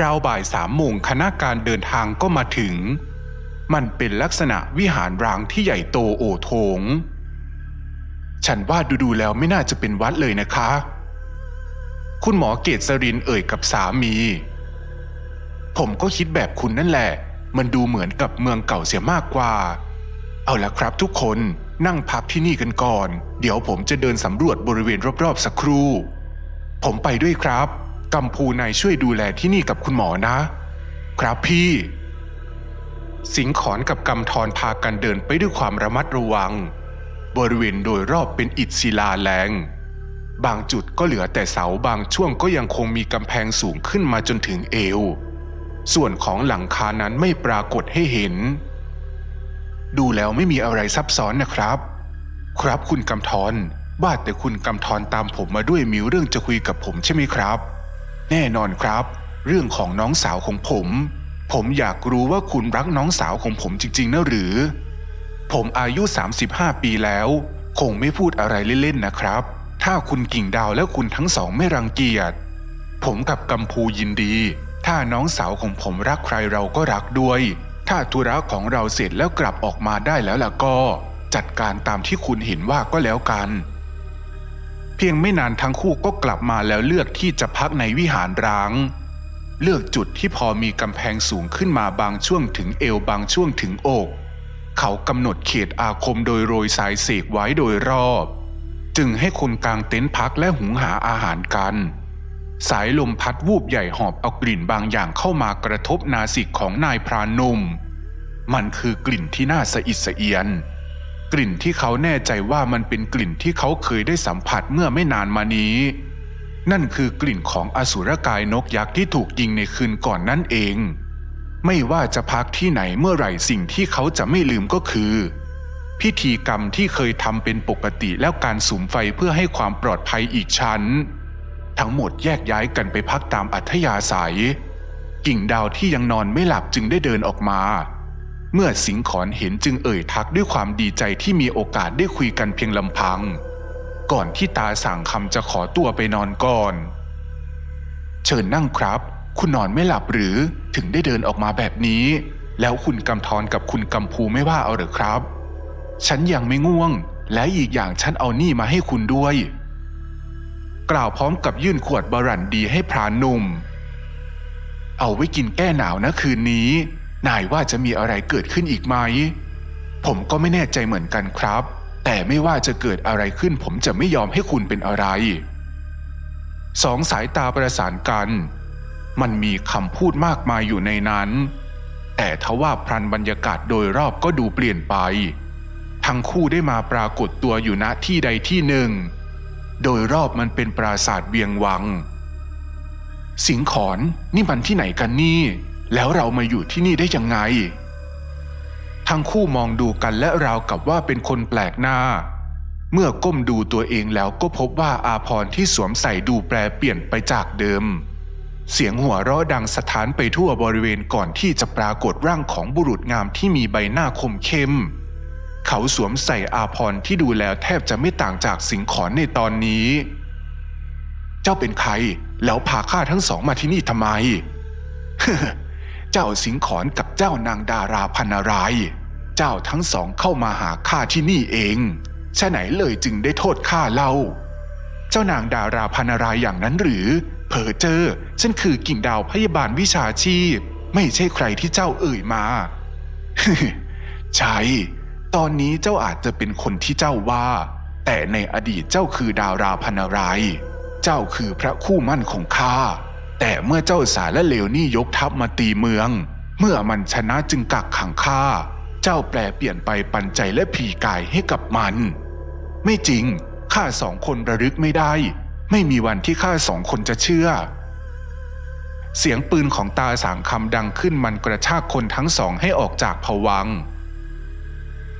ราวบ่ายสามโมงคณะการเดินทางก็มาถึง มันเป็นลักษณะวิหารร้างที่ใหญ่โตโอโถง ฉันว่าดูๆแล้วไม่น่าจะเป็นวัดเลยนะคะ คุณหมอเกษรินเอ่ยกับสามี ผมก็คิดแบบคุณนั่นแหละ มันดูเหมือนกับเมืองเก่าเสียมากกว่า เอาละครับทุกคนนั่งพักที่นี่กันก่อน เดี๋ยวผมจะเดินสำรวจบริเวณรอบๆสักครู่ ผมไปด้วยครับ กัมพูนายช่วยดูแลที่นี่กับคุณหมอนะ ครับพี่ สิงขอนกับกำธรพากันเดินไปด้วยความระมัดระวัง บริเวณโดยรอบเป็นอิฐศิลาแรง บางจุดก็เหลือแต่เสาบางช่วงก็ยังคงมีกำแพงสูงขึ้นมาจนถึงเอว ส่วนของหลังคานั้นไม่ปรากฏให้เห็น ดูแล้วไม่มีอะไรซับซ้อนนะครับ ครับคุณกำธรบ้าแต่คุณกำธรตามผมมาด้วยมีเรื่องจะคุยกับผมใช่ไหมครับ แน่นอนครับ เรื่องของน้องสาวของผม ผมอยากรู้ว่าคุณรักน้องสาวของผมจริงๆนะหรือ ผมอายุ 35 ปีแล้ว คงไม่พูดอะไรเล่นๆนะครับ ถ้าคุณกิ่งดาวและคุณทั้งสองไม่รังเกียจ ผมกับกัมพูยินดี ถ้าน้องสาวของผมรักใครเราก็รักด้วย ถ้าธุระของเราเสร็จแล้วกลับออกมาได้แล้วล่ะก็ จัดการตามที่คุณเห็นว่าก็แล้วกัน พียงไม่นานทั้งคู่ก็กลับมาแล้วเลือกที่จะพักในวิหารร้าง เลือกจุดที่พอมีกำแพงสูงขึ้นมาบางช่วงถึงเอวบางช่วงถึงอก เขากำหนดเขตอาคมโดยโรยสายเสกไว้โดยรอบ จึงให้คนกลางเต็นท์พักและหุงหาอาหารกัน สายลมพัดวูบใหญ่หอบเอากลิ่นบางอย่างเข้ามากระทบนาสิกของนายพรานหนุ่มมันคือกลิ่นที่น่าสะอิดสะเอียน กลิ่นที่เขาแน่ใจว่ามันเป็นกลิ่นที่เขาเคยได้สัมผัสเมื่อไม่นานมานี้ นั่นคือกลิ่นของอสุรกายนกยักษ์ที่ถูกยิงในคืนก่อนนั่นเอง ไม่ว่าจะพักที่ไหนเมื่อไหร่สิ่งที่เขาจะไม่ลืมก็คือ พิธีกรรมที่เคยทำเป็นปกติแล้วการสุมไฟเพื่อให้ความปลอดภัยอีกชั้น ทั้งหมดแยกย้ายกันไปพักตามอัธยาศัย กิ่งดาวที่ยังนอนไม่หลับจึงได้เดินออกมา เมื่อสิงขอนเห็นจึงเอ่ยทักด้วยความดีใจที่มีโอกาสได้คุยกันเพียงลำพัง ก่อนที่ตาสั่งคำจะขอตัวไปนอนก่อน เชิญนั่งครับ คุณนอนไม่หลับหรือถึงได้เดินออกมาแบบนี้ แล้วคุณกำธรกับคุณกำพูไม่ว่าเอาหรือครับ ฉันยังไม่ง่วง และอีกอย่างฉันเอานี่มาให้คุณด้วย กล่าวพร้อมกับยื่นขวดบรันดีให้พรานหนุ่ม เอาไว้กินแก้หนาวนะคืนนี้ นายว่าจะมีอะไรเกิดขึ้นอีกไหม ผมก็ไม่แน่ใจเหมือนกันครับ แต่ไม่ว่าจะเกิดอะไรขึ้น ผมจะไม่ยอมให้คุณเป็นอะไร สองสายตาประสานกัน มันมีคำพูดมากมายอยู่ในนั้น แต่ทว่าพลันบรรยากาศโดยรอบก็ดูเปลี่ยนไป ทั้งคู่ได้มาปรากฏตัวอยู่ณที่ใดที่หนึ่ง โดยรอบมันเป็นปราสาทเวียงวัง สิงขอนนี่มันที่ไหนกันนี่ แล้วเรามาอยู่ที่นี่ได้ยังไง ทั้งคู่มองดูกันและราวกับว่าเป็นคนแปลกหน้า เมื่อก้มดูตัวเองแล้วก็พบว่าอาพรที่สวมใส่ดูแปรเปลี่ยนไปจากเดิม เสียงหัวเราะดังสถานไปทั่วบริเวณก่อนที่จะปรากฏร่างของบุรุษงามที่มีใบหน้าคมเข้ม เขาสวมใส่อาพรที่ดูแล้วแทบจะไม่ต่างจากสิงขอนในตอนนี้ เจ้าเป็นใครแล้วพาข้าทั้งสองมาที่นี่ทำไม เจ้าสิงขอนกับเจ้านางดาราพันาราย เจ้าทั้งสองเข้ามาหาข้าที่นี่เองฉะไหนเลยจึงได้โทษข้าเล่า เจ้านางดาราพันารายอย่างนั้นหรือ เพอเจอฉันคือกิ่งดาวพยาบาลวิชาชีพ ไม่ใช่ใครที่เจ้าเอ่ยมาใช่ ตอนนี้เจ้าอาจจะเป็นคนที่เจ้าว่า แต่ในอดีตเจ้าคือดาราพันอะไราย เจ้าคือพระคู่มั่นของข้า แต่เมื่อเจ้าสารและเลวนี่ยกทัพมาตีเมือง เมื่อมันชนะจึงกักขังข้าเจ้าแปลเปลี่ยนไปปันใจและผีกายให้กับมัน ไม่จริงข้าสองคนระลึกไม่ได้ ไม่มีวันที่ข้าสองคนจะเชื่อ เสียงปืนของตาสางคำดังขึ้นมันกระชากคนทั้งสองให้ออกจากผวัง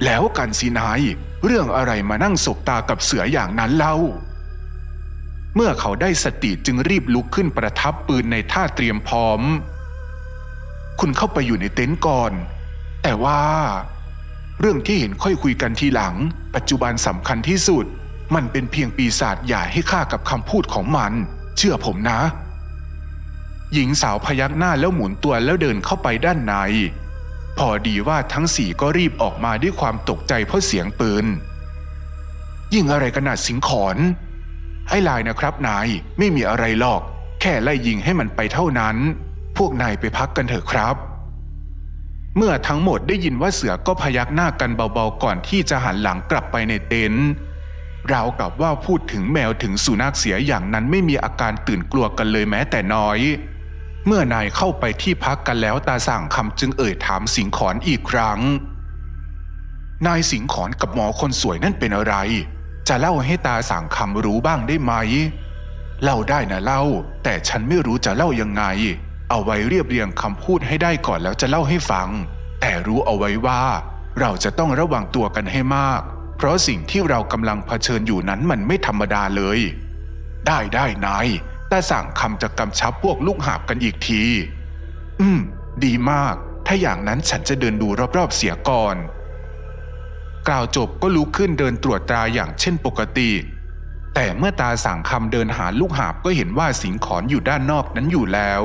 แล้วกันสินาย เรื่องอะไรมานั่งสบตากับเสืออย่างนั้นเล่า เมื่อเขาได้สติจึงรีบลุกขึ้นประทับปืนในท่าเตรียมพร้อม คุณเข้าไปอยู่ในเต็นท์ก่อน แต่ว่า เรื่องที่เห็นค่อยคุยกันทีหลัง ปัจจุบันสำคัญที่สุด มันเป็นเพียงปีศาจอย่าให้ค่ากับคำพูดของมัน เชื่อผมนะ หญิงสาวพยักหน้าแล้วหมุนตัวแล้วเดินเข้าไปด้านใน พอดีว่าทั้งสี่ก็รีบออกมาด้วยความตกใจเพราะเสียงปืน ยิงอะไรกันนาดสิงขอน ให้ลายนะครับนายไม่มีอะไรหรอก แค่ไล่ยิงให้มันไปเท่านั้น พวกนายไปพักกันเถอะครับ เมื่อทั้งหมดได้ยินว่าเสือก็พยักหน้ากันเบาๆก่อนที่จะหันหลังกลับไปในเต็นท์ราวกับว่าพูดถึงแมวถึงสุนัขเสียอย่างนั้นไม่มีอาการตื่นกลัวกันเลยแม้แต่น้อย เมื่อนายเข้าไปที่พักกันแล้วตาสั่งคำจึงเอ่ยถามสิงขอนอีกครั้ง นายสิงขอนกับหมอคนสวยนั่นเป็นอะไร จะเล่าให้ตาสั่งคำรู้บ้างได้ไหม เล่าได้นะเล่า แต่ฉันไม่รู้จะเล่ายังไง เอาไว้เรียบเรียงคำพูดให้ได้ก่อนแล้วจะเล่าให้ฟัง แต่รู้เอาไว้ว่า เราจะต้องระวังตัวกันให้มาก เพราะสิ่งที่เรากำลังเผชิญอยู่นั้นมันไม่ธรรมดาเลย ได้ได้นายต่สั่งคำจะกำชับพวกลูกหาบกันอีกที อืม ดีมาก ถ้าอย่างนั้นฉันจะเดินดูรอบๆเสียก่อน กล่าวจบก็ลุกขึ้นเดินตรวจตราอย่างเช่นปกติ แต่เมื่อตาสั่งคำเดินหาลูกหาบก็เห็นว่าสิงขอนอยู่ด้านนอกนั้นอยู่แล้ว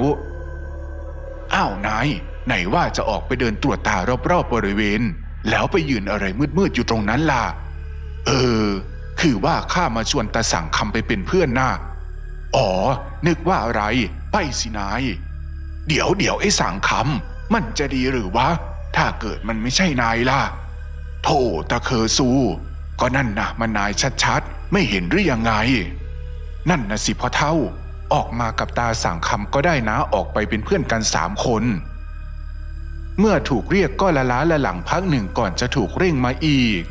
อ้าวนายไหนว่าจะออกไปเดินตรวจตารอบๆบบริเวณ แล้วไปยืนอะไรมืดๆอยู่ตรงนั้นล่ะ เออ คือว่าข้ามาชวนตาสั่งคำไปเป็นเพื่อนนะอ๋อ นึกว่าอะไร ไปสินาย เดี๋ยวเดี๋ยวไอ้สั่งคำมันจะดีหรือวะ ถ้าเกิดมันไม่ใช่นายล่ะ โธ่ตะเคอซู ก็นั่นนะมันนายชัดๆ ไม่เห็นหรือยังไง นั่นนะสิพ่อเท่า ออกมากับตาสั่งคำก็ได้นะออกไปเป็นเพื่อนกันสามคน เมื่อถูกเรียกก็ละล้าละหลังพักหนึ่งก่อนจะถูกเร่งมาอีก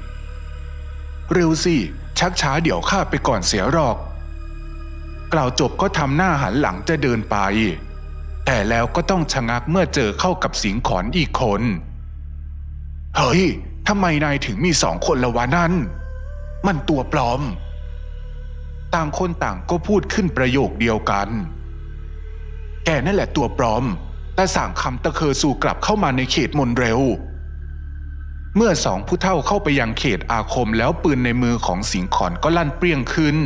เร็วสิ ชักช้าเดี๋ยวข้าไปก่อนเสียหรอก กล่าวจบก็ทำหน้าหันหลังจะเดินไป แต่แล้วก็ต้องชะงักเมื่อเจอเข้ากับสิงขอนอีกคน เฮ้ย ทำไมนายถึงมีสองคนละวะนั่น มันตัวปลอม ต่างคนต่างก็พูดขึ้นประโยคเดียวกัน แกนั่นแหละตัวปลอม แต่สั่งคำตะเคอสู่กลับเข้ามาในเขตมนเร็ว เมื่อสองผู้เฒ่าเข้าไปยังเขตอาคมแล้วปืนในมือของสิงขอนก็ลั่นเปรี้ยงขึ้น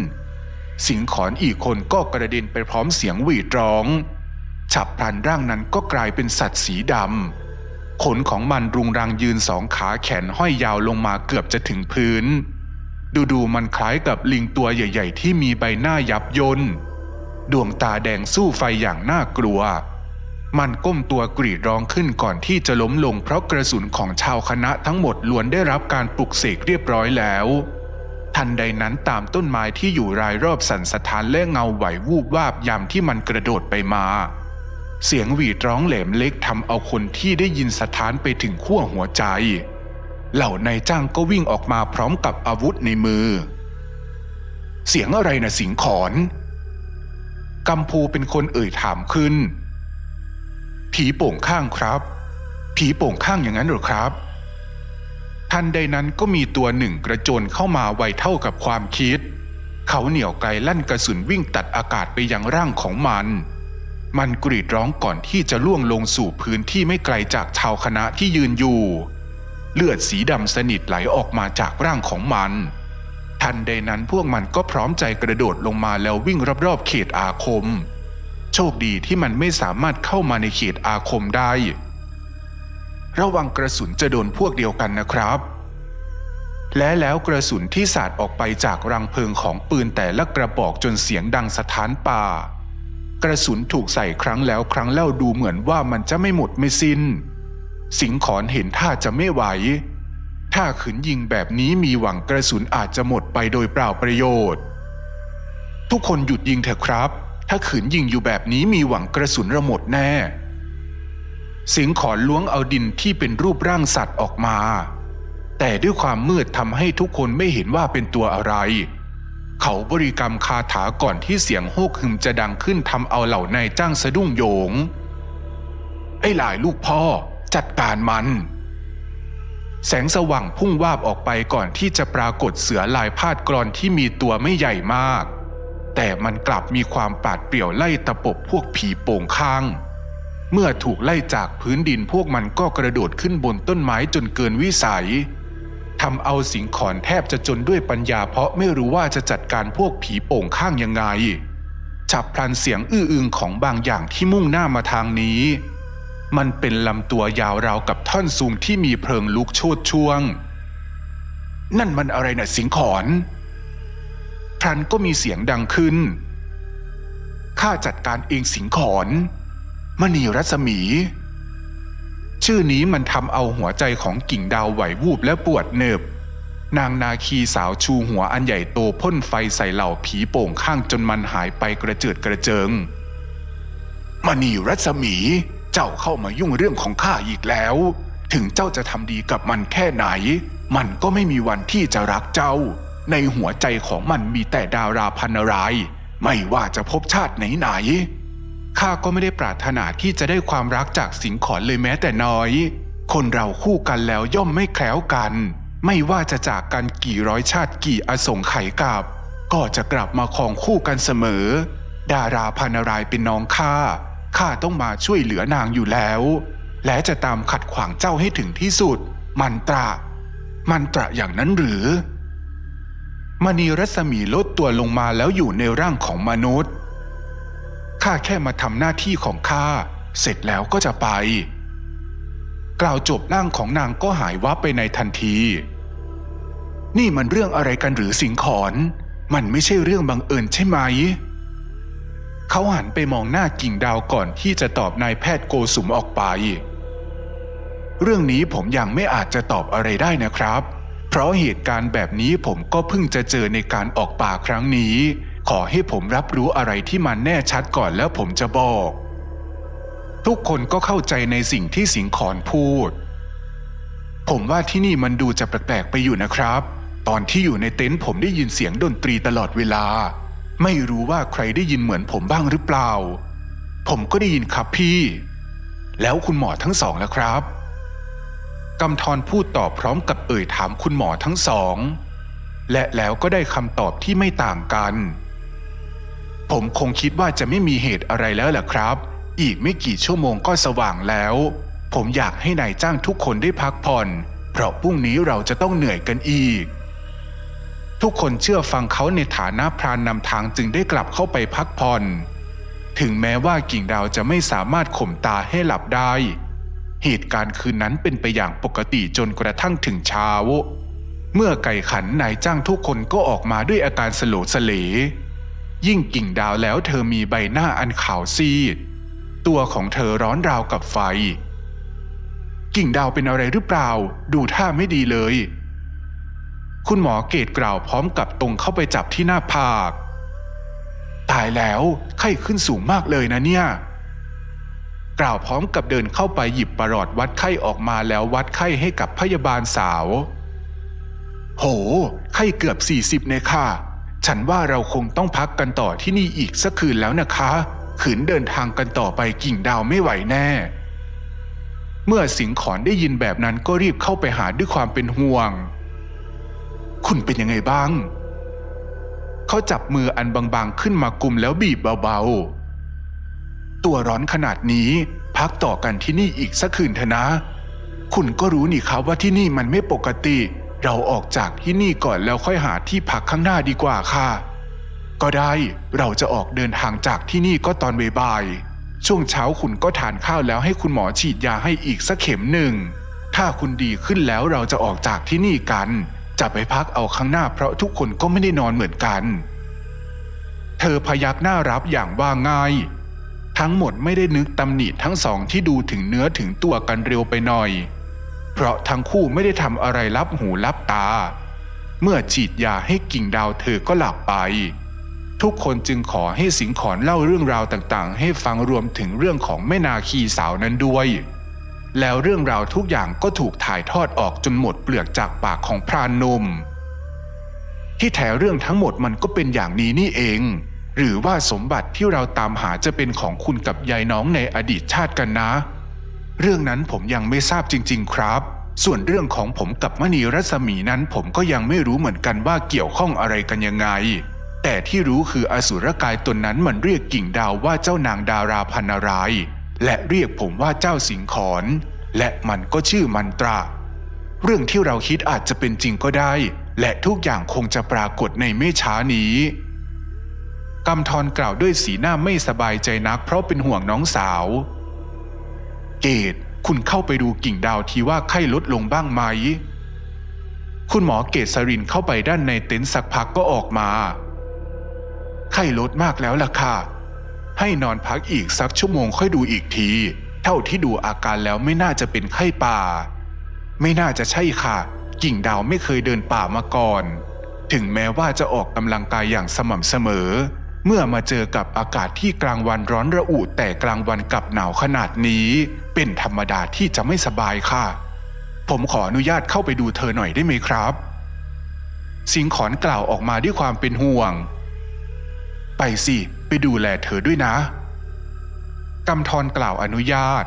สิงขอนอีกคนก็กระเด็นไปพร้อมเสียงหวีดร้อง ฉับพลันร่างนั้นก็กลายเป็นสัตว์สีดำ ขนของมันรุงรังยืนสองขาแขนห้อยยาวลงมาเกือบจะถึงพื้น ดูๆมันคล้ายกับลิงตัวใหญ่ ๆ ที่มีใบหน้ายับยนดวงตาแดงสู้ไฟอย่างน่ากลัว มันก้มตัวกรีดร้องขึ้นก่อนที่จะล้มลงเพราะกระสุนของชาวคณะทั้งหมดล้วนได้รับการปลุกเสกเรียบร้อยแล้ว ทันใดนั้นตามต้นไม้ที่อยู่รายรอบสันสถานและเงาไหววูบวาบยามที่มันกระโดดไปมา เสียงหวีดร้องแหลมเล็กทำเอาคนที่ได้ยินสถานไปถึงขั้วหัวใจ เหล่านายจ้างก็วิ่งออกมาพร้อมกับอาวุธในมือ เสียงอะไรนะสิงขอนกัมพูเป็นคนเอ่ยถามขึ้น ผีโป่งข้างครับ ผีโป่งข้างอย่างนั้นหรอครับทันใดนั้นก็มีตัวหนึ่งกระโจนเข้ามาไวเท่ากับความคิด เขาเหนี่ยวไกลลั่นกระสุนวิ่งตัดอากาศไปยังร่างของมัน มันกรีดร้องก่อนที่จะล่วงลงสู่พื้นที่ไม่ไกลจากชาวคณะที่ยืนอยู่ เลือดสีดำสนิทไหลออกมาจากร่างของมัน ทันใดนั้นพวกมันก็พร้อมใจกระโดดลงมาแล้ววิ่งรอบๆเขตอาคม โชคดีที่มันไม่สามารถเข้ามาในเขตอาคมได้ ระวังกระสุนจะโดนพวกเดียวกันนะครับ และแล้วกระสุนที่สาดออกไปจากรังเพลิงของปืนแต่ละกระบอกจนเสียงดังสถานป่า กระสุนถูกใส่ครั้งแล้วครั้งเล่าดูเหมือนว่ามันจะไม่หมดไม่สิน้น สิงขอนเห็นท่าจะไม่ไหว ถ้าขืนยิงแบบนี้มีหวังกระสุนอาจจะหมดไปโดยเปล่าประโยชน์ ทุกคนหยุดยิงเถอะครับ ถ้าขืนยิงอยู่แบบนี้มีหวังกระสุนระหมดแน่ สิงขอนล้วงเอาดินที่เป็นรูปร่างสัตว์ออกมา แต่ด้วยความมืดทำให้ทุกคนไม่เห็นว่าเป็นตัวอะไร เขาบริกรรมคาถาก่อนที่เสียงโฮกฮึมจะดังขึ้นทำเอาเหล่านายจ้างสะดุ้งโยง ไอ้หลายลูกพ่อจัดการมัน แสงสว่างพุ่งวาบออกไปก่อนที่จะปรากฏเสือลายพาดกรอนที่มีตัวไม่ใหญ่มาก แต่มันกลับมีความปาดเปรี่ยวไล่ตะปบพวกผีโป่งข้าง เมื่อถูกไล่จากพื้นดินพวกมันก็กระโดดขึ้นบนต้นไม้จนเกินวิสัย ทำเอาสิงขอนแทบจะจนด้วยปัญญาเพราะไม่รู้ว่าจะจัดการพวกผีโป่งข้างยังไง ฉับพลันเสียงอื้ออึงของบางอย่างที่มุ่งหน้ามาทางนี้ มันเป็นลำตัวยาวราวกับท่อนสูงที่มีเพลิงลุกโชดช่วง นั่นมันอะไรนะสิงขอนพลันก็มีเสียงดังขึ้น ข้าจัดการเองสิงขอนมณีรัศมี ชื่อนี้มันทำเอาหัวใจของกิ่งดาวไหววูบและปวดเนิบ นางนาคีสาวชูหัวอันใหญ่โตพ่นไฟใส่เหล่าผีโป่งข้างจนมันหายไปกระเจิดกระเจิงมณีรัศมี เจ้าเข้ามายุ่งเรื่องของข้าอีกแล้ว ถึงเจ้าจะทำดีกับมันแค่ไหน มันก็ไม่มีวันที่จะรักเจ้า ในหัวใจของมันมีแต่ดาราพันราย ไม่ว่าจะพบชาติไหนๆ ข้าก็ไม่ได้ปรารถนาที่จะได้ความรักจากสิงขอนเลยแม้แต่น้อย คนเราคู่กันแล้วย่อมไม่แคล้วกัน ไม่ว่าจะจากกันกี่ร้อยชาติกี่อสงไขยกับ ก็จะกลับมาครองคู่กันเสมอ ดาราพันรายเป็นน้องข้า ข้าต้องมาช่วยเหลือนางอยู่แล้ว และจะตามขัดขวางเจ้าให้ถึงที่สุด มันตระมันตระอย่างนั้นหรือมณีรัศมีลดตัวลงมาแล้วอยู่ในร่างของมนุษย์ ข้าแค่มาทำหน้าที่ของข้า เสร็จแล้วก็จะไป กล่าวจบร่างของนางก็หายวับไปในทันที นี่มันเรื่องอะไรกันหรือสิงขอนมันไม่ใช่เรื่องบังเอิญใช่ไหม เขาหันไปมองหน้ากิ่งดาวก่อนที่จะตอบนายแพทย์โกสุมออกไป เรื่องนี้ผมยังไม่อาจจะตอบอะไรได้นะครับ เพราะเหตุการณ์แบบนี้ผมก็เพิ่งจะเจอในการออกป่าครั้งนี้ ขอให้ผมรับรู้อะไรที่มันแน่ชัดก่อนแล้วผมจะบอก ทุกคนก็เข้าใจในสิ่งที่สิงขอนพูด ผมว่าที่นี่มันดูจะแปลกๆไปอยู่นะครับ ตอนที่อยู่ในเต็นท์ผมได้ยินเสียงดนตรีตลอดเวลา ไม่รู้ว่าใครได้ยินเหมือนผมบ้างหรือเปล่า ผมก็ได้ยินครับพี่ แล้วคุณหมอทั้งสองแล้วครับกำธรพูดตอบพร้อมกับเอ่ยถามคุณหมอทั้งสองและแล้วก็ได้คำตอบที่ไม่ต่างกัน ผมคงคิดว่าจะไม่มีเหตุอะไรแล้วแหละครับ อีกไม่กี่ชั่วโมงก็สว่างแล้ว ผมอยากให้นายจ้างทุกคนได้พักผ่อน เพราะพรุ่งนี้เราจะต้องเหนื่อยกันอีก ทุกคนเชื่อฟังเขาในฐานะพรานนำทางจึงได้กลับเข้าไปพักผ่อน ถึงแม้ว่ากิ่งดาวจะไม่สามารถข่มตาให้หลับได้ เหตุการณ์คืนนั้นเป็นไปอย่างปกติจนกระทั่งถึงเช้า เมื่อไก่ขันนายจ้างทุกคนก็ออกมาด้วยอาการสโลสเล ยิ่งกิ่งดาวแล้วเธอมีใบหน้าอันขาวซีด ตัวของเธอร้อนราวกับไฟ กิ่งดาวเป็นอะไรหรือเปล่า ดูท่าไม่ดีเลย คุณหมอเกตกล่าวพร้อมกับตรงเข้าไปจับที่หน้าผาก ตายแล้วไข้ขึ้นสูงมากเลยนะเนี่ย กล่าวพร้อมกับเดินเข้าไปหยิบประหลอดวัดไข้ออกมาแล้ววัดไข้ให้กับพยาบาลสาว โห ไข้เกือบ40เนี่ยค่ะ ฉันว่าเราคงต้องพักกันต่อที่นี่อีกสักคืนแล้วนะคะ ขืนเดินทางกันต่อไปกิ่งดาวไม่ไหวแน่ เมื่อสิงขอนได้ยินแบบนั้นก็รีบเข้าไปหาด้วยความเป็นห่วง คุณเป็นยังไงบ้าง เขาจับมืออันบางๆขึ้นมากุมแล้วบีบเบาๆ ตัวร้อนขนาดนี้พักต่อกันที่นี่อีกสักคืนเถอะนะ คุณก็รู้นี่ครับว่าที่นี่มันไม่ปกติเเราออกจากที่นี่ก่อนแล้วค่อยหาที่พักข้างหน้าดีกว่าค่ะ ก็ได้เราจะออกเดินทางจากที่นี่ก็ตอนบ่ายๆช่วงเช้าคุณก็ทานข้าวแล้วให้คุณหมอฉีดยาให้อีกสักเข็มหนึ่ง ถ้าคุณดีขึ้นแล้วเราจะออกจากที่นี่กัน จะไปพักเอาข้างหน้าเพราะทุกคนก็ไม่ได้นอนเหมือนกัน เธอพยักหน้ารับอย่างว่าง่าย ทั้งหมดไม่ได้นึกตำหนิทั้งสองที่ดูถึงเนื้อถึงตัวกันเร็วไปหน่อย เพราะทั้งคู่ไม่ได้ทำอะไรลับหูลับตา เมื่อฉีดยาให้กิ่งดาวเธอก็หลับไป ทุกคนจึงขอให้สิงขอนเล่าเรื่องราวต่างๆ ให้ฟังรวมถึงเรื่องของแม่นาคีสาวนั้นด้วย แล้วเรื่องราวทุกอย่างก็ถูกถ่ายทอดออกจนหมดเปลือกจากปากของพรานนม ที่แท้เรื่องทั้งหมดมันก็เป็นอย่างนี้นี่เอง หรือว่าสมบัติที่เราตามหาจะเป็นของคุณกับยายน้องในอดีตชาติกันนะ เรื่องนั้นผมยังไม่ทราบจริง ๆ ครับ ส่วนเรื่องของผมกับมณีรัศมีนั้นผมก็ยังไม่รู้เหมือนกันว่าเกี่ยวข้องอะไรกันยังไง แต่ที่รู้คืออสุรกายตนนั้นมันเรียกกิ่งดาวว่าเจ้านางดาราพันนารายและเรียกผมว่าเจ้าสิงขอนและมันก็ชื่อมันตรา เรื่องที่เราคิดอาจจะเป็นจริงก็ได้ และทุกอย่างคงจะปรากฏในไม่ช้านี้กำธรกล่าวด้วยสีหน้าไม่สบายใจนักเพราะเป็นห่วงน้องสาว เกตคุณเข้าไปดูกิ่งดาวทีว่าไข้ลดลงบ้างไหม คุณหมอเกตสรินเข้าไปด้านในเต็นท์สักพักก็ออกมา ไข้ลดมากแล้วล่ะค่ะ ให้นอนพักอีกสักชั่วโมงค่อยดูอีกที เท่าที่ดูอาการแล้วไม่น่าจะเป็นไข้ป่า ไม่น่าจะใช่ค่ะ กิ่งดาวไม่เคยเดินป่ามาก่อน ถึงแม้ว่าจะออกกำลังกายอย่างสม่ำเสมอ เมื่อมาเจอกับอากาศที่กลางวันร้อนระอุแต่กลางวันกลับหนาวขนาดนี้ เป็นธรรมดาที่จะไม่สบายค่ะ ผมขออนุญาตเข้าไปดูเธอหน่อยได้ไหมครับ สิงขอนกล่าวออกมาด้วยความเป็นห่วง ไปสิ ไปดูแลเธอด้วยนะกำธรกล่าวอนุญาต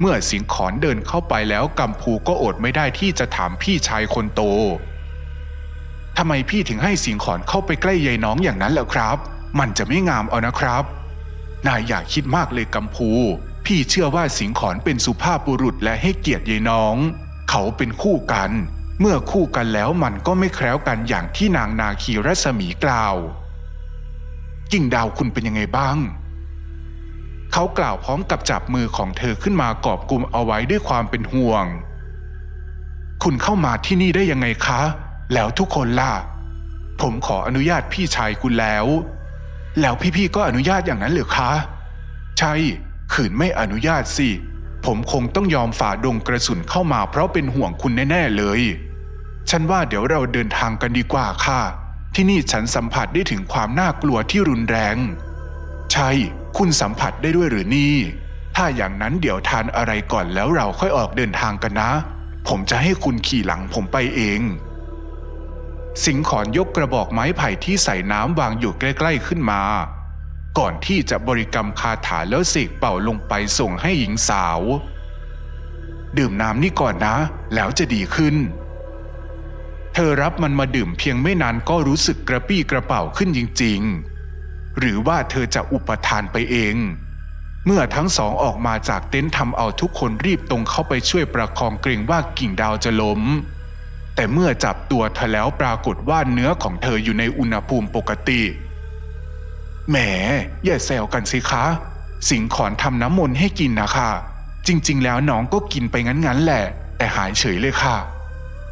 เมื่อสิงขอนเดินเข้าไปแล้วกำพูก็อดไม่ได้ที่จะถามพี่ชายคนโตทำไมพี่ถึงให้สิงขอนเข้าไปใกล้ยายน้องอย่างนั้นล่ะครับ มันจะไม่งามเอานะครับ นายอย่าคิดมากเลยกำพู พี่เชื่อว่าสิงขอนเป็นสุภาพบุรุษและให้เกียรติยายน้อง เขาเป็นคู่กัน เมื่อคู่กันแล้วมันก็ไม่แคล้วกันอย่างที่นางนาคีรัศมีกล่าว กิ่งดาวคุณเป็นยังไงบ้าง เขากล่าวพร้อมกับจับมือของเธอขึ้นมากอบกุมเอาไว้ด้วยความเป็นห่วง คุณเข้ามาที่นี่ได้ยังไงคะ แล้วทุกคนล่ะผมขออนุญาตพี่ชายคุณแล้ว แล้วพี่ๆก็อนุญาตอย่างนั้นหรือคะ ใช่ ขืนไม่อนุญาตสิ ผมคงต้องยอมฝ่าดงกระสุนเข้ามาเพราะเป็นห่วงคุณแน่ๆเลย ฉันว่าเดี๋ยวเราเดินทางกันดีกว่าค่ะ ที่นี่ฉันสัมผัสได้ถึงความน่ากลัวที่รุนแรง ใช่ คุณสัมผัสได้ด้วยหรือนี่ ถ้าอย่างนั้นเดี๋ยวทานอะไรก่อนแล้วเราค่อยออกเดินทางกันนะ ผมจะให้คุณขี่หลังผมไปเอง สิงขอนยกกระบอกไม้ไผ่ที่ใส่น้ำวางอยู่ใกล้ ๆขึ้นมา ก่อนที่จะบริกรรมคาถาแล้วเสกเป่าลงไปส่งให้หญิงสาว ดื่มน้ำนี่ก่อนนะ แล้วจะดีขึ้น เธอรับมันมาดื่มเพียงไม่นานก็รู้สึกกระปี้กระเป๋าขึ้นจริง ๆ หรือว่าเธอจะอุปทานไปเอง เมื่อทั้งสองออกมาจากเต็นท์ทำเอาทุกคนรีบตรงเข้าไปช่วยประคองเกรงว่ากิ่งดาวจะล้ม แต่เมื่อจับตัวเธอแล้วปรากฏว่าเนื้อของเธออยู่ในอุณหภูมิปกติ แหม อย่าแซวกันสิคะ สิงขอนทำน้ำมนต์ให้กินนะคะ จริง ๆ แล้วน้องก็กินไปงั้นๆแหละ แต่หายเฉยเลยค่ะ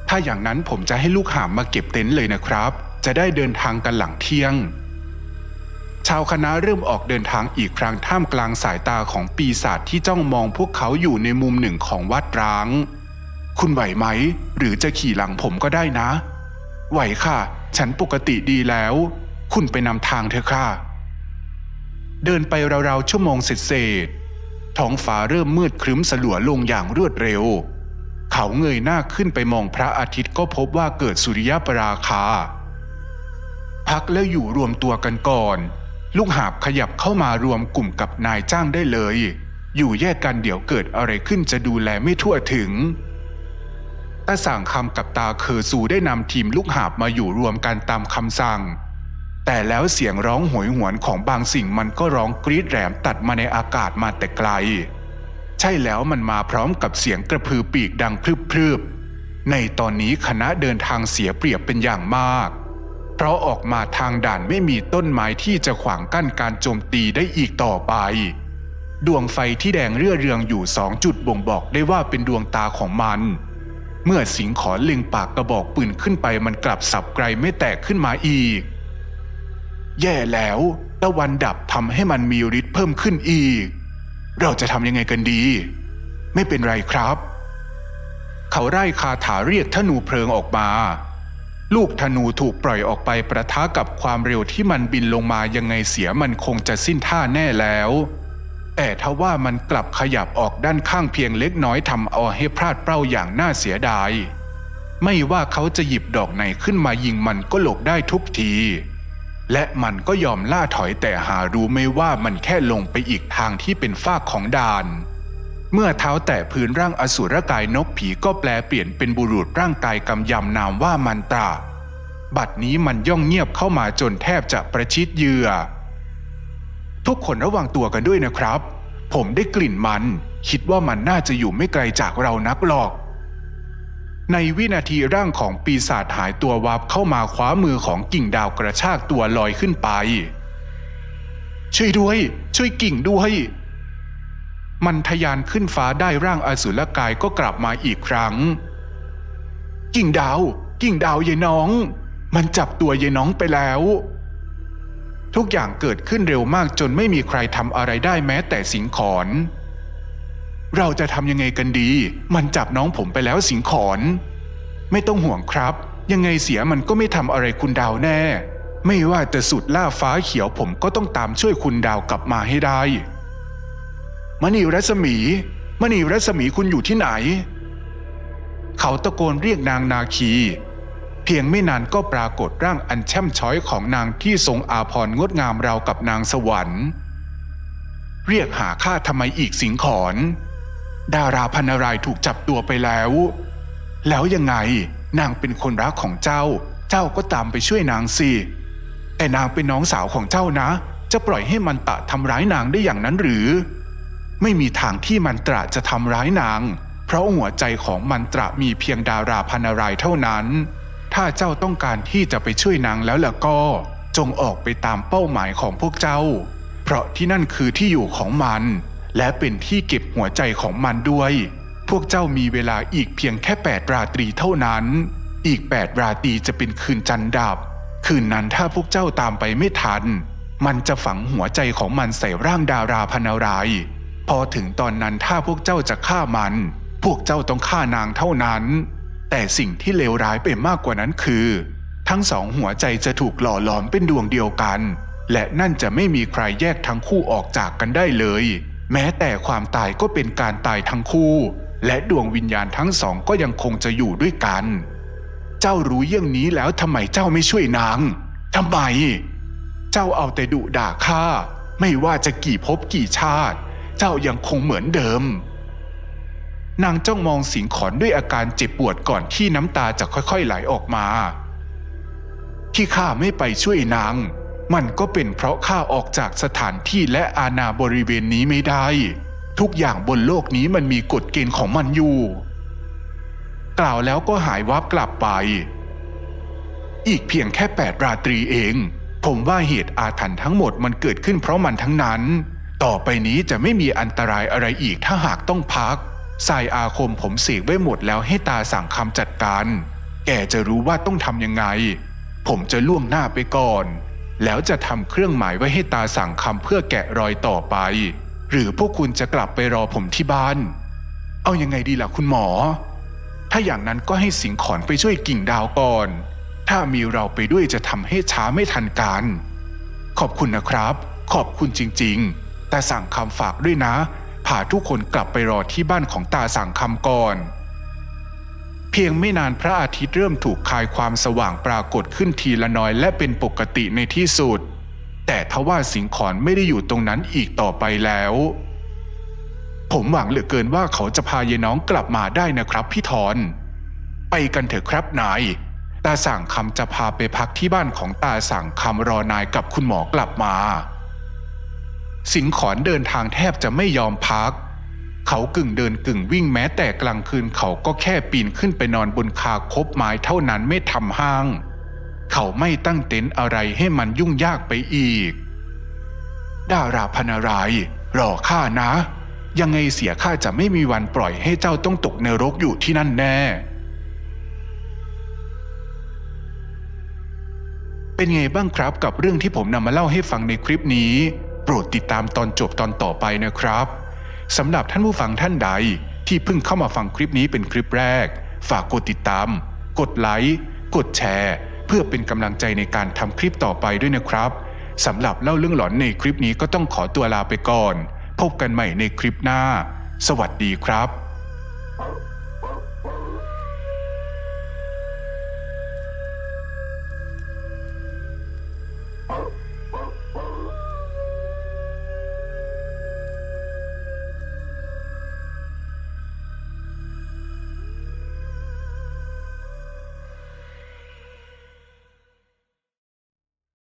ถ้าอย่างนั้นผมจะให้ลูกหามมาเก็บเต็นท์เลยนะครับ จะได้เดินทางกันหลังเที่ยง ชาวคณะเริ่มออกเดินทางอีกครั้งท่ามกลางสายตาของปีศาจที่จ้องมองพวกเขาอยู่ในมุมหนึ่งของวัดร้าง คุณไหวไหม หรือจะขี่หลังผมก็ได้นะ ไหวค่ะ ฉันปกติดีแล้ว คุณไปนำทางเถอะค่ะ เดินไปราวๆชั่วโมงเสร็จๆท้องฟ้าเริ่มมืดครึ้มสลัวลงอย่างรวดเร็ว เขาเงยหน้าขึ้นไปมองพระอาทิตย์ก็พบว่าเกิดสุริยปราคา พักแล้วอยู่รวมตัวกันก่อน ลูกหาบขยับเข้ามารวมกลุ่มกับนายจ้างได้เลย อยู่แยกกันเดี๋ยวเกิดอะไรขึ้นจะดูแลไม่ทั่วถึง ตาสั่งคำกับตาเคอซูได้นำทีมลูกหาบมาอยู่รวมกันตามคำสั่ง แต่แล้วเสียงร้องโหยหวนของบางสิ่งมันก็ร้องกรีดแหลมตัดมาในอากาศมาแต่ไกล ใช่แล้วมันมาพร้อมกับเสียงกระพือปีกดังพรึบๆ ในตอนนี้คณะเดินทางเสียเปรียบเป็นอย่างมาก เพราะออกมาทางด่านไม่มีต้นไม้ที่จะขวางกั้นการโจมตีได้อีกต่อไปดวงไฟที่แดงเรื่อเรืองอยู่สองจุดบ่งบอกได้ว่าเป็นดวงตาของมัน เมื่อสิงขอนเล็งปากกระบอกปืนขึ้นไปมันกลับสับไกลไม่แตกขึ้นมาอีก แย่แล้วตะวันดับทำให้มันมีฤทธิ์เพิ่มขึ้นอีก เราจะทำยังไงกันดี ไม่เป็นไรครับ เขาไล่คาถาเรียกธนูเพลิงออกมา ลูกธนูถูกปล่อยออกไปประทะกับความเร็วที่มันบินลงมายังไงเสียมันคงจะสิ้นท่าแน่แล้ว แต่ทว่ามันกลับขยับออกด้านข้างเพียงเล็กน้อยทำเอาให้พลาดเป้าอย่างน่าเสียดาย ไม่ว่าเขาจะหยิบดอกไหนขึ้นมายิงมันก็หลบได้ทุกที และมันก็ยอมล่าถอยแต่หารู้ไม่ว่ามันแค่ลงไปอีกทางที่เป็นฟากของดาน เมื่อเท้าแตะพื้นร่างอสุรกายนกผีก็แปลเปลี่ยนเป็นบุรุษร่างกายกำยำนามว่ามันตราบัดนี้มันย่องเงียบเข้ามาจนแทบจะประชิดเหยื่อ ทุกคนระวังตัวกันด้วยนะครับ ผมได้กลิ่นมัน คิดว่ามันน่าจะอยู่ไม่ไกลจากเรานักหรอก ในวินาทีร่างของปีศาจหายตัววับเข้ามาคว้ามือของกิ่งดาวกระชากตัวลอยขึ้นไป ช่วยด้วย ช่วยกิ่งด้วย มันทะยานขึ้นฟ้าได้ร่างอสุรกายก็กลับมาอีกครั้ง กิ่งดาว กิ่งดาวยายน้อง มันจับตัวยายน้องไปแล้ว ทุกอย่างเกิดขึ้นเร็วมากจนไม่มีใครทำอะไรได้แม้แต่สิงขอนเราจะทำยังไงกันดี มันจับน้องผมไปแล้วสิงขอนไม่ต้องห่วงครับ ยังไงเสียมันก็ไม่ทำอะไรคุณดาวแน่ ไม่ว่าจะสุดล่าฟ้าเขียวผมก็ต้องตามช่วยคุณดาวกลับมาให้ได้มณีรัศมีมณีรัศมีคุณอยู่ที่ไหน เขาตะโกนเรียกนางนาคี เพียงไม่นานก็ปรากฏร่างอันแช่มช้อยของนางที่ทรงอาพรณ์งดงามราวกับนางสวรรค์ เรียกหาข้าทำไมอีกสิงขอนดาราพันรายถูกจับตัวไปแล้ว แล้วยังไงนางเป็นคนรักของเจ้า เจ้าก็ตามไปช่วยนางสิแต่นางเป็นน้องสาวของเจ้านะ จะปล่อยให้มันตะทำร้ายนางได้อย่างนั้นหรือ ไม่มีทางที่มันตระจะทำร้ายนาง เพราะหัวใจของมันตระมีเพียงดาราพันรายเท่านั้น ถ้าเจ้าต้องการที่จะไปช่วยนางแล้วล่ะก็ จงออกไปตามเป้าหมายของพวกเจ้า เพราะที่นั่นคือที่อยู่ของมัน และเป็นที่เก็บหัวใจของมันด้วย พวกเจ้ามีเวลาอีกเพียงแค่แปดราตรีเท่านั้น อีกแปดราตรีจะเป็นคืนจันดับ คืนนั้นถ้าพวกเจ้าตามไปไม่ทัน มันจะฝังหัวใจของมันใส่ร่างดาราพันราย พอถึงตอนนั้นถ้าพวกเจ้าจะฆ่ามัน พวกเจ้าต้องฆ่านางเท่านั้น แต่สิ่งที่เลวร้ายไปมากกว่านั้นคือ ทั้งสองหัวใจจะถูกหล่อหลอมเป็นดวงเดียวกัน และนั่นจะไม่มีใครแยกทั้งคู่ออกจากกันได้เลย แม้แต่ความตายก็เป็นการตายทั้งคู่ และดวงวิญญาณทั้งสองก็ยังคงจะอยู่ด้วยกัน เจ้ารู้เยี่ยงนี้แล้วทำไมเจ้าไม่ช่วยนางทำไม เจ้าเอาแต่ดุด่าข้าไม่ว่าจะกี่ภพกี่ชาติ เจ้ายังคงเหมือนเดิม นางจ้องมองสิงขอนด้วยอาการเจ็บปวดก่อนที่น้ำตาจะค่อยๆไหลออกมา ที่ข้าไม่ไปช่วยนาง มันก็เป็นเพราะข้าออกจากสถานที่และอาณาบริเวณนี้ไม่ได้ ทุกอย่างบนโลกนี้มันมีกฎเกณฑ์ของมันอยู่ กล่าวแล้วก็หายวับกลับไป อีกเพียงแค่แปดราตรีเอง ผมว่าเหตุอาถรรพ์ทั้งหมดมันเกิดขึ้นเพราะมันทั้งนั้น ต่อไปนี้จะไม่มีอันตรายอะไรอีกถ้าหากต้องพัก ใสายอาคมผมเสกไว้หมดแล้วให้ตาสั่งคำจัดการ แกจะรู้ว่าต้องทำยังไง ผมจะล่วงหน้าไปก่อน แล้วจะทำเครื่องหมายไว้ให้ตาสั่งคำเพื่อแกะรอยต่อไป หรือพวกคุณจะกลับไปรอผมที่บ้าน เอายังไงดีล่ะคุณหมอ ถ้าอย่างนั้นก็ให้สิงขอนไปช่วยกิ่งดาวก่อน ถ้ามีเราไปด้วยจะทำให้ช้าไม่ทันการ ขอบคุณนะครับ ขอบคุณจริง ๆ แต่สั่งคำฝากด้วยนะ พาทุกคนกลับไปรอที่บ้านของตาสั่งคำก่อน เพียงไม่นานพระอาทิตย์เริ่มถูกคายความสว่างปรากฏขึ้นทีละน้อยและเป็นปกติในที่สุด แต่ทว่าสิงขอนไม่ได้อยู่ตรงนั้นอีกต่อไปแล้ว ผมหวังเหลือเกินว่าเขาจะพายายน้องกลับมาได้นะครับพี่ทอนไปกันเถอะครับนายตาสั่งคำจะพาไปพักที่บ้านของตาสั่งคำรอนายกับคุณหมอกลับมา สิงขอนเดินทางแทบจะไม่ยอมพัก เขากึ่งเดินกึ่งวิ่งแม้แต่กลางคืนเขาก็แค่ปีนขึ้นไปนอนบนคาคบไม้เท่านั้นไม่ทำห้าง เขาไม่ตั้งเต็นท์อะไรให้มันยุ่งยากไปอีก ดาราพนารายรอข้านะ ยังไงเสียข้าจะไม่มีวันปล่อยให้เจ้าต้องตกนรกอยู่ที่นั่นแน่เป็นไงบ้างครับกับเรื่องที่ผมนำมาเล่าให้ฟังในคลิปนี้ โปรดติดตามตอนจบตอนต่อไปนะครับสำหรับท่านผู้ฟังท่านใดที่เพิ่งเข้ามาฟังคลิปนี้เป็นคลิปแรก ฝากกดติดตาม กดไลค์ กดแชร์ เพื่อเป็นกำลังใจในการทำคลิปต่อไปด้วยนะครับสำหรับเล่าเรื่องหลอนในคลิปนี้ก็ต้องขอตัวลาไปก่อน พบกันใหม่ในคลิปหน้า สวัสดีครับ